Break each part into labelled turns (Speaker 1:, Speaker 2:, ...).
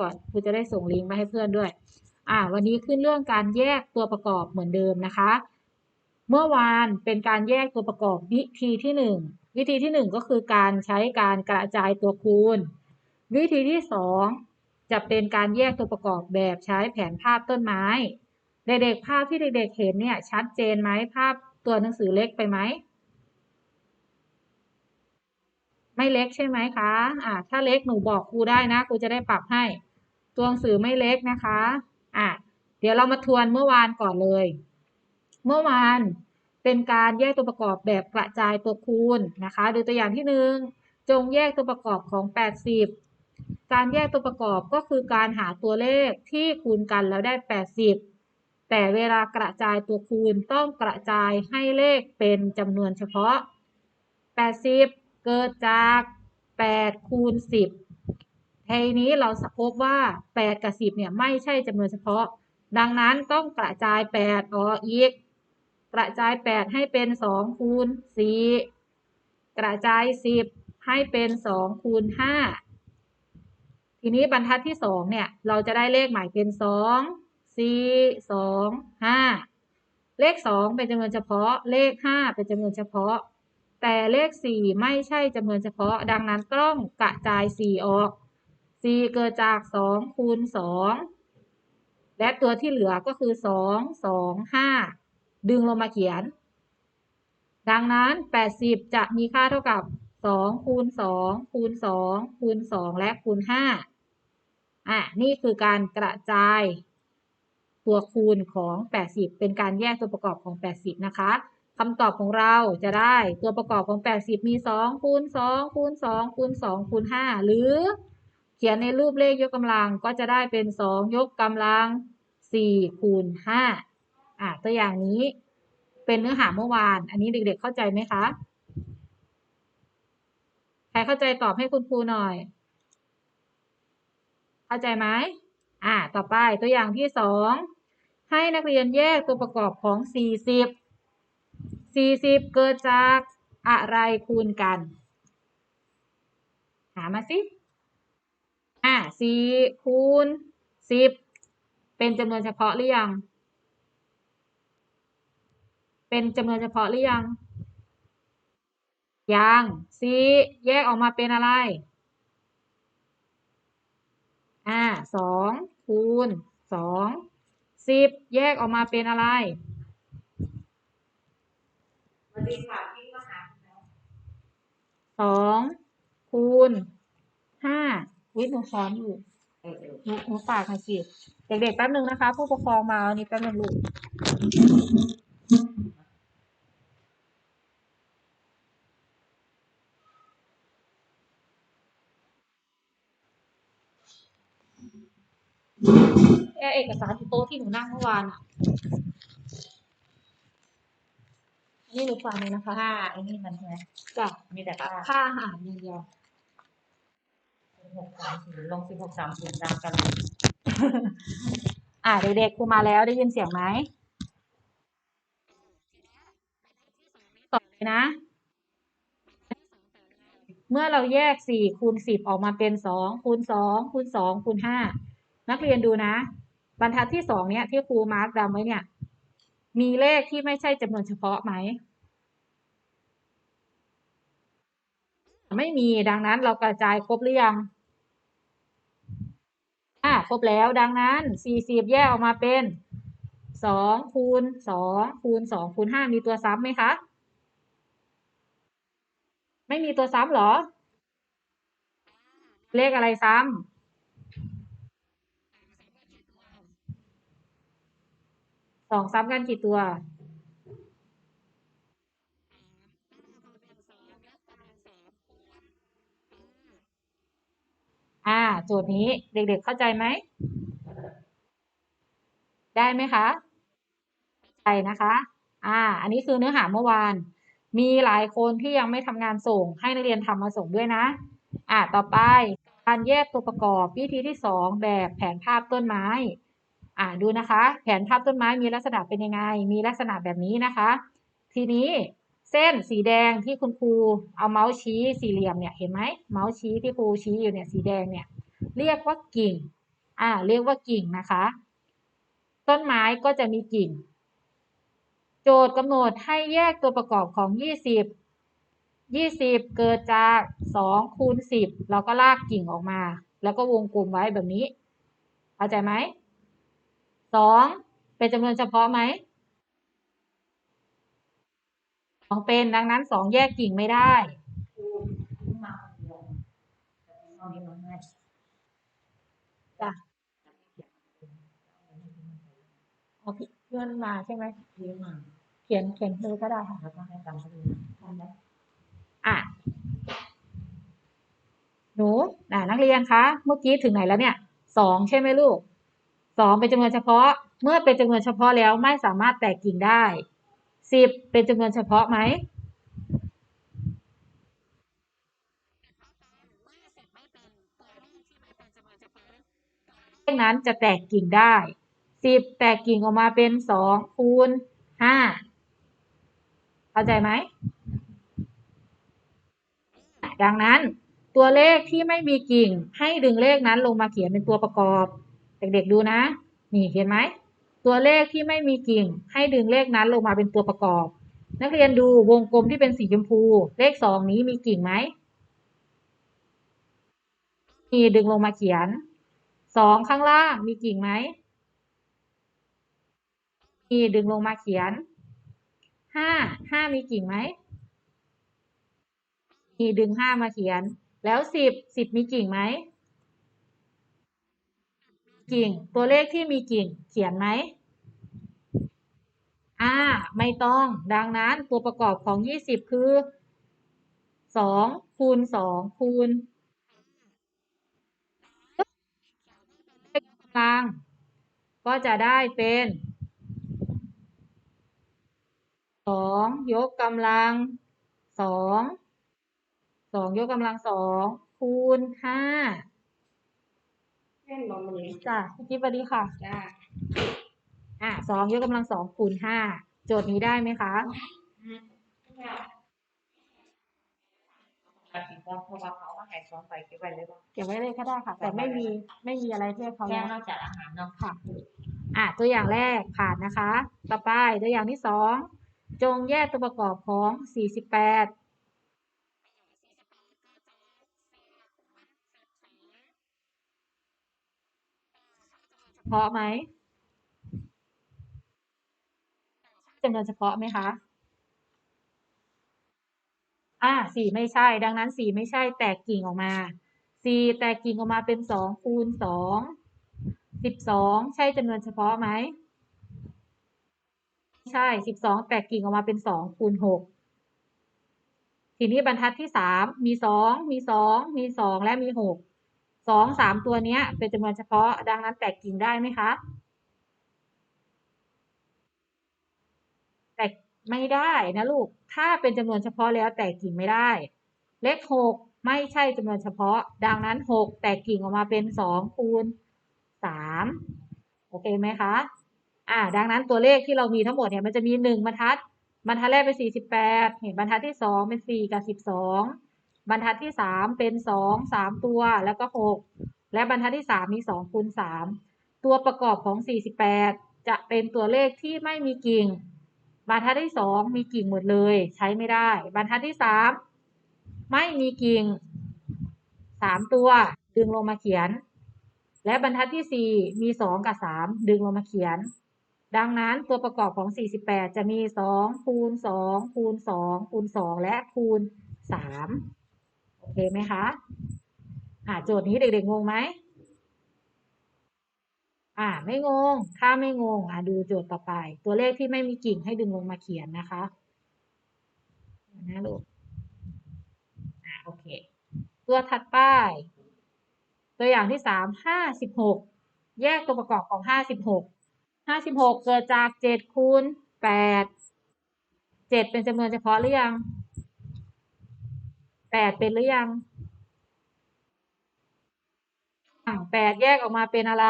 Speaker 1: ก่อนครูจะได้ส่งลิงก์มาให้เพื่อนด้วย อ่า วันนี้ขึ้นเรื่องการแยกตัวประกอบเหมือนเดิมนะคะ เมื่อวานเป็นการแยกตัวประกอบวิธีที่หนึ่งวิธีที่หนึ่งก็คือการใช้การกระจายตัวคูณ วิธีที่สองจะเป็นการแยกตัวประกอบแบบใช้แผนภาพต้นไม้ เด็กๆภาพที่เด็กๆเห็นเนี่ยชัดเจนไหมภาพตัวหนังสือเล็กไปไหมไม่เล็กใช่ไหมคะ อ่า ถ้าเล็กหนูบอกครูได้นะ ครูจะได้ปรับให้ ตัวหนังสือไม่เล็กนะคะอะเดี๋ยวเรามาทวนเมื่อวานก่อนเลย เมื่อวานเป็นการแยกตัวประกอบแบบกระจายตัวคูณนะคะ ดูตัวอย่างที่หนึ่งจงแยกตัวประกอบของ 80 การแยกตัวประกอบก็คือการหาตัวเลขที่คูณกันแล้วได้ 80 แต่เวลากระจายตัวคูณต้องกระจายให้เลขเป็นจำนวนเฉพาะ 80 เกิดจาก 8 คูณ 10 ทีนี้เราพบว่า 8 กับ 10 เนี่ยไม่ใช่จำนวนเฉพาะ ดังนั้นต้องกระจาย 8 ออกอีก กระจาย 8 ให้เป็น 2 คูณ 4 กระจาย 10 ให้เป็น 2 คูณ 5 ทีนี้บรรทัดที่ 2 เนี่ย เราจะได้เลขใหม่เป็น 2 4 2 5 เลข 2 เป็นจำนวนเฉพาะ เลข 5 เป็นจำนวนเฉพาะ แต่เลข 4 ไม่ใช่จำนวนเฉพาะ ดังนั้นต้องกระจาย 4 ออก 4เกิดจาก2คูณ2และตัวที่เหลือก็คือ2 2 5ดึงลงมาเขียน ดังนั้น80จะมีค่าเท่ากับ2คูณ2คูณ2คูณ2และคูณ5อะนี่คือการกระจายตัวคูณของ 80 เป็นการแยกตัวประกอบของ 80 นะคะคำตอบของเราจะได้ตัวประกอบของ 80 มี 2 คูณ 2 คูณ 2 คูณ 2 คูณ 5 หรือ เขียนในรูปเลขยกกำลังก็จะได้เป็น 2 ยกกำลัง 4 คูณ 5 อะตัวอย่างนี้เป็นเนื้อหาเมื่อวาน อันนี้เด็กๆเข้าใจไหมคะ ใครเข้าใจตอบให้คุณครูหน่อย เข้าใจไหมอ่าต่อไปตัวอย่างที่สองให้นักเรียนแยกตัวประกอบของ 40 40 เกิดจากอะไรคูณกัน หามาสิ อ่า4คูณ10เป็นจำนวนเฉพาะหรือยัง เป็นจำนวนเฉพาะหรือยัง ยัง4แยกออกมาเป็นอะไร อ่าสองคูณสองสิบแยกออกมาเป็นอะไรสองคูณห้า วิทย์หนูสอนอยู่หนูหนูฝากหน่อยสิเด็กๆแป๊บนึงนะคะ ผู้ปกครองมาวันนี้แป๊บนึงลูกแอเอกสารที่โต๊ะที่หนูนั่งเมื่อวานอะนี่หนูฟังเลยนะคะ
Speaker 2: ค่าไอ้นี่มันใช่ไหม
Speaker 1: จ้ะ
Speaker 2: มีแต่ค่า
Speaker 1: ค่าอาหารอย่างเดียว
Speaker 2: หกสามศูนย์ลงสิบหกสามศูนย์ตามกัน
Speaker 1: อ่าเด็กๆครูมาแล้วได้ยินเสียงไหมต่อเลยนะ เมื่อเราแยกสี่คูณสิบออกมาเป็นสองคูณสองคูณสองคูณห้านักเรียนดูนะ บรรทัดที่สองเนี้ยที่ครูมาร์กดำไว้เนี่ย มีเลขที่ไม่ใช่จำนวนเฉพาะไหม ไม่มีดังนั้นเรากระจายครบหรือยังอ่าครบแล้วดังนั้นสี่สิบแยกออกมาเป็นสองคูณสองคูณสองคูณห้ามีตัวซ้ำไหมคะ ไม่มีตัวซ้ำหรอ เลขอะไรซ้ำสองซ้ำกันกี่ตัว อ่าโจทย์นี้เด็กๆเข้าใจไหม ได้ไหมคะใช่นะคะ อ่า อันนี้คือเนื้อหาเมื่อวาน มีหลายคนที่ยังไม่ทำงานส่ง ให้นักเรียนทำมาส่งด้วยนะ อ่า ต่อไปการแยกตัวประกอบวิธีที่สองแบบแผนภาพต้นไม้ อ่าดูนะคะ แผนภาพต้นไม้มีลักษณะเป็นยังไง มีลักษณะแบบนี้นะคะ ทีนี้ เส้นสีแดงที่คุณครูเอาเมาส์ชี้สี่เหลี่ยมเนี่ยเห็นไหมเมาส์ชี้ที่ครูชี้อยู่เนี่ยสีแดงเนี่ยเรียกว่ากิ่ง อ่า เรียกว่ากิ่งนะคะ ต้นไม้ก็จะมีกิ่ง โจทย์กำหนดให้แยกตัวประกอบของยี่สิบยี่สิบเกิดจากสองคูณสิบเราก็ลากกิ่งออกมา แล้วก็วงกลมไว้แบบนี้ เข้าใจไหมสองเป็นจำนวนเฉพาะไหม สองเป็น ดังนั้นสองแยกกิ่งไม่ได้
Speaker 2: เอนนี้มันง่า
Speaker 1: เพื่อนมาใช่ไหม
Speaker 2: เรียกมา
Speaker 1: เขียนเขียนเลยก็ได้ค่ะ
Speaker 2: แล้วก็ให้ตามเขาดูทำได้
Speaker 1: อะหนูอ่านักเรียนคะเมื่อกี้ถึงไหนแล้วเนี่ยสองใช่ไหมลูกสองเป็นจำนวนเฉพาะ เมื่อเป็นจำนวนเฉพาะแล้วไม่สามารถแตกกิ่งได้ สิบเป็นจำนวนเฉพาะไหมเลขนั้นจะแตกกิ่งได้สิบแตกกิ่งออกมาเป็นสองคูณห้าเข้าใจไหม ดังนั้นตัวเลขที่ไม่มีกิ่งให้ดึงเลขนั้นลงมาเขียนเป็นตัวประกอบ เด็กๆดูนะ นี่เห็นไหม ตัวเลขที่ไม่มีกิ่ง ให้ดึงเลขนั้นลงมาเป็นตัวประกอบ นักเรียนดูวงกลมที่เป็นสีชมพู เลขสองนี้มีกิ่งไหมมีดึงลงมาเขียนสองข้างล่างมีกิ่งไหมมีดึงลงมาเขียนห้าห้ามีกิ่งไหมมีดึงห้ามาเขียน แล้วสิบสิบมีกิ่งไหม กิ่ง ตัวเลขที่มีกิ่งเขียนไหมอ่า ไม่ต้อง ดังนั้นตัวประกอบของ 20 คือ 2 คูณ 2 คูณกำลังก็จะได้เป็น 2 ยกกำลัง 2 2 ยกกำลัง 2 คูณ
Speaker 2: 5 ส้นบะหมี่
Speaker 1: จ้ะพี่สวัสดีค่ะ
Speaker 2: จ้า
Speaker 1: อะสองยกกำลังสองคูณห้าโจทย์นี้ได้ไหมคะ
Speaker 2: ปฏิบัติเพราะว่าเขาว่าหายซ้อมไปเก็บไว้เลยว่า
Speaker 1: เก็บไว้เลยก็ได้ค่ะ แต่ไม่มีไม่มีอะไรที่เขา
Speaker 2: แค่นอกจากอาหารเนอะ
Speaker 1: ค่ะ อะตัวอย่างแรกผ่านนะคะ ต่อไปตัวอย่างที่สองจงแยกตัวประกอบของสี่สิบแปด เฉพาะไหมจำนวนเฉพาะไหมคะ อ่าสี่ไม่ใช่ ดังนั้นสี่ไม่ใช่ แตกกิ่งออกมาสี่แตกกิ่งออกมาเป็นสองคูณสองสิบสองใช่จำนวนเฉพาะไหมใช่สิบสองแตกกิ่งออกมาเป็นสองคูณหกทีนี้บรรทัดที่สามมีสองมีสองมีสองและมีหก สองสามตัวเนี้ย เป็นจำนวนเฉพาะ ดังนั้นแตกกิ่งได้ไหมคะ แตกไม่ได้นะลูก ถ้าเป็นจำนวนเฉพาะแล้วแตกกิ่งไม่ได้ เลขหกไม่ใช่จำนวนเฉพาะ ดังนั้นหกแตกกิ่งออกมาเป็นสองคูณสามโอเคไหมคะ อ่า ดังนั้นตัวเลขที่เรามีทั้งหมดเนี่ยมันจะมีหนึ่งบรรทัด บรรทัดแรกเป็นสี่สิบแปดเห็นบรรทัดที่สองเป็นสี่กับสิบสอง บรรทัดที่สามเป็นสองสามตัวแล้วก็หกและบรรทัดที่สามมีสองคูณสามตัวประกอบของสี่สิบแปดจะเป็นตัวเลขที่ไม่มีกิ่ง บรรทัดที่สองมีกิ่งหมดเลย ใช้ไม่ได้ บรรทัดที่สามไม่มีกิ่งสามตัวดึงลงมาเขียน และบรรทัดที่สี่มีสองกับสามดึงลงมาเขียน ดังนั้นตัวประกอบของสี่สิบแปดจะมีสองคูณสองคูณสองคูณสองและคูณสาม เคไหมคะอ่าโจทย์นี้เด็กๆงงไหมอ่าไม่งง ถ้าไม่งงอ่าดูโจทย์ต่อไป ตัวเลขที่ไม่มีกิ่งให้ดึงลงมาเขียนนะคะนะลูกอ่าโอเค ตัวถัดไป ตัวอย่างที่สามห้าสิบหกแยกตัวประกอบของห้าสิบหกห้าสิบหกเกิดจากเจ็ดคูณแปดเจ็ดเป็นจำนวนเฉพาะหรือยัง แปดเป็นหรือยังแปดแยกออกมาเป็นอะไร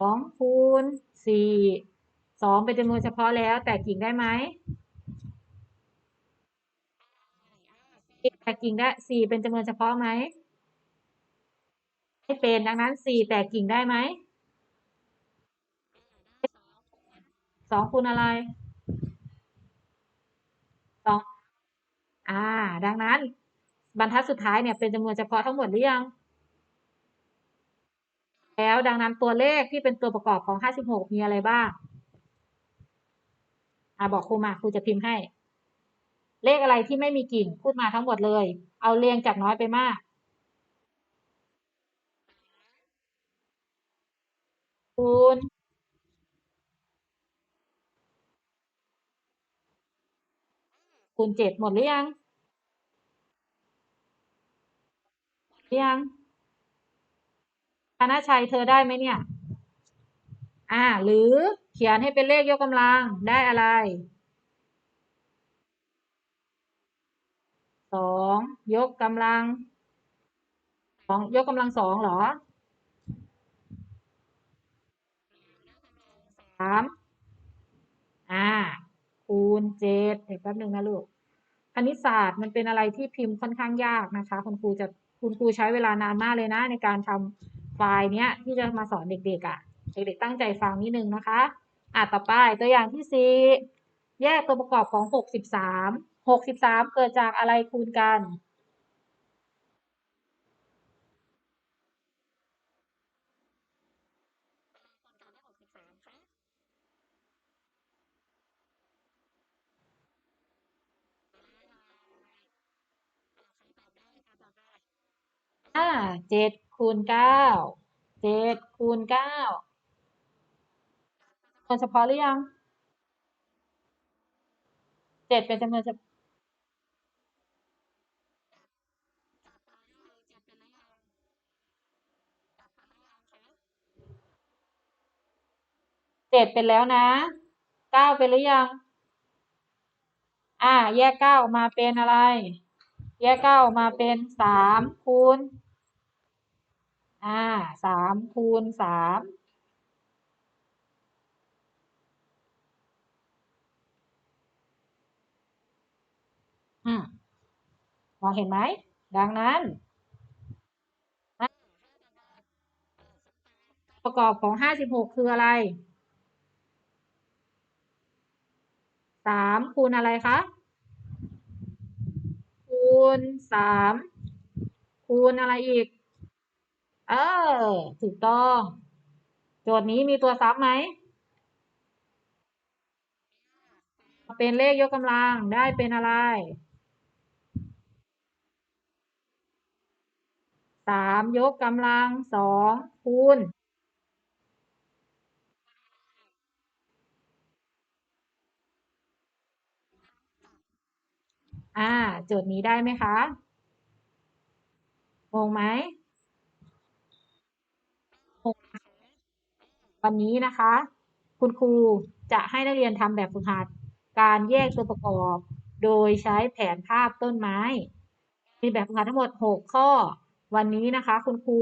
Speaker 1: สองคูณสี่สองเป็นจำนวนเฉพาะแล้ว แต่กิ่งได้ไหมแต่กิ่งได้สี่เป็นจำนวนเฉพาะไหมไม่เป็นดังนั้นสี่แตกกิ่งได้ไหมสองคูณอะไร สอง อ่า ดังนั้น บรรทัดสุดท้ายเนี่ยเป็นจำนวนเฉพาะทั้งหมดหรือยัง แล้วดังนั้นตัวเลขที่เป็นตัวประกอบของห้าสิบหกมีอะไรบ้าง อ่าบอกครูมาครูจะพิมพ์ให้ เลขอะไรที่ไม่มีกิ่งพูดมาทั้งหมดเลย เอาเรียงจากน้อยไปมากคูณ คูณเจ็ดหมดหรือยังหรือยังธนชัยเธอได้ไหมเนี่ย อ่า หรือเขียนให้เป็นเลขยกกำลังได้อะไรสองยกกำลังสองยกกำลังสองเหรอสามอ่า คูณเจ็ดเดี๋ยวแป๊บหนึ่งนะลูก คณิตศาสตร์มันเป็นอะไรที่พิมพ์ค่อนข้างยากนะคะ คุณครูจะคุณครูใช้เวลานานมากเลยนะ ในการทำไฟล์เนี้ยที่จะมาสอนเด็กๆอะ่ะเด็กๆตั้งใจฟังนิดนึงนะคะอะต่อไปตัวอย่างที่สี่แยกตัวประกอบของหกสิบสามหกสิบสามเกิดจากอะไรคูณกัน อ่าเจ็ดคูณเก้าเจ็ดคูณเก้าจำนวนเฉพาะหรือยังเจ็ดเป็นจำนวนเฉพาะเจ็ดเป็นแล้วนะเก้าเป็นหรือยัง อ่า แยกเก้าออกมาเป็นอะไร แยกเก้ามาเป็นสามคูณอ่าสามคูณสามอืมมองเห็นไหม ดังนั้น ประกอบของห้าสิบหกคืออะไรสามคูณอะไรคะ ณสามคูณอะไรอีก เออ ถูกต้อง โจทย์นี้มีตัวซับไหม เป็นเลขยกกำลังได้เป็นอะไรสามยกกำลังสองคูณ อ่าจทย์นี้ได้ไหมคะงงไหมงงวันนี้นะคะ คุณครูจะให้นักเรียนทำแบบฝึกหัด การแยกตัวประกอบ โดยใช้แผนภาพต้นไม้ มีแบบฝึกหัดทั้งหมด 6 ข้อ วันนี้นะคะ คุณครู